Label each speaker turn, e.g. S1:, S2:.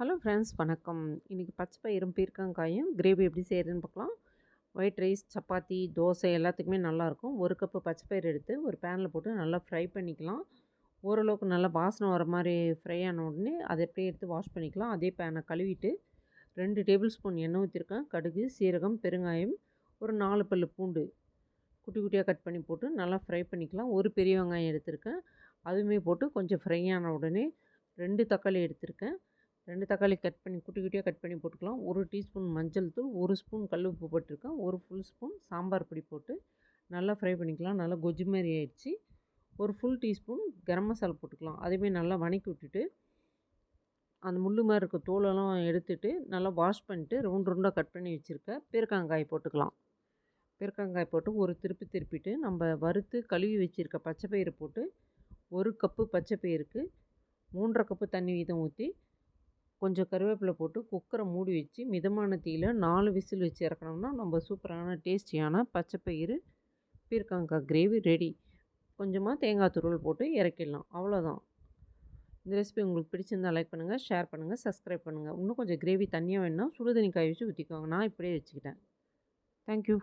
S1: Hello friends வணக்கம். இன்றைக்கி பச்சை பயிரும் பீர்க்கங்காயும் கிரேவி எப்படி செய்கிறதுன்னு பார்க்கலாம். ஒயிட் ரைஸ் சப்பாத்தி தோசை எல்லாத்துக்குமே நல்லாயிருக்கும் ஒரு கப்பு பச்சை பயிர் எடுத்து ஒரு பேனில் போட்டு நல்லா ஃப்ரை பண்ணிக்கலாம். ஓரளவுக்கு நல்லா வாசனை வர மாதிரி ஃப்ரை ஆன உடனே அதை அப்படியே எடுத்து வாஷ் பண்ணிக்கலாம். அதே பேனை கழுவிட்டு ரெண்டு டேபிள் ஸ்பூன் எண்ணெய் ஊற்றிருக்கேன் கடுகு சீரகம் பெருங்காயம் ஒரு நாலு பல் பூண்டு குட்டி குட்டியாக கட் பண்ணி போட்டு நல்லா ஃப்ரை பண்ணிக்கலாம். ஒரு பெரிய வெங்காயம் எடுத்திருக்கேன். அதுவுமே போட்டு கொஞ்சம் ஃப்ரை ஆன உடனே ரெண்டு தக்காளி எடுத்திருக்கேன். ரெண்டு தக்காளி கட் பண்ணி குட்டி குட்டியாக கட் பண்ணி போட்டுக்கலாம். ஒரு டீஸ்பூன் மஞ்சள் தூள் ஒரு ஸ்பூன் கல் உப்பு போட்டிருக்கேன். ஒரு ஃபுல் ஸ்பூன் சாம்பார் பொடி போட்டு நல்லா ஃப்ரை பண்ணிக்கலாம். நல்லா கொஜ்ஜு மாதிரி ஆயிடுச்சு. ஒரு ஃபுல் டீஸ்பூன் கரம் மசாலா போட்டுக்கலாம். அதேமாரி நல்லா வணக்கி விட்டுட்டு அந்த முள்ளு மாதிரி இருக்க தோலெல்லாம் எடுத்துட்டு நல்லா வாஷ் பண்ணிட்டு ரவுண்ட் ரவுண்டாக கட் பண்ணி வச்சுருக்க பீர்க்காங்காய் போட்டுக்கலாம். பீர்க்காங்காய் போட்டு ஒரு திருப்பி திருப்பிட்டு நம்ம வறுத்து கழுவி வச்சுருக்க பச்சை பயிறு போட்டு ஒரு கப்பு பச்சை பயிருக்கு மூன்றரை கப்பு தண்ணி வீதம் ஊற்றி கொஞ்சம் கருவேப்பிலை போட்டு குக்கரை மூடி வச்சு மிதமான தீயில் நாலு விசில் வச்சு இறக்கணும்னா நம்ம சூப்பரான டேஸ்டியான பச்சை பயிறு கிரேவி ரெடி. கொஞ்சமாக தேங்காய் துருவல் போட்டு இறக்கிடலாம். அவ்வளோதான். இந்த ரெசிபி உங்களுக்கு பிடிச்சிருந்தால் லைக் பண்ணுங்கள் ஷேர் பண்ணுங்கள் சப்ஸ்கிரைப் பண்ணுங்கள் இன்னும் கொஞ்சம் கிரேவி தண்ணியாக வேணும்னா சுடுதண்ணி காய வச்சு ஊற்றிக்கோங்க நான் இப்படியே வச்சுக்கிட்டேன். தேங்க்யூ.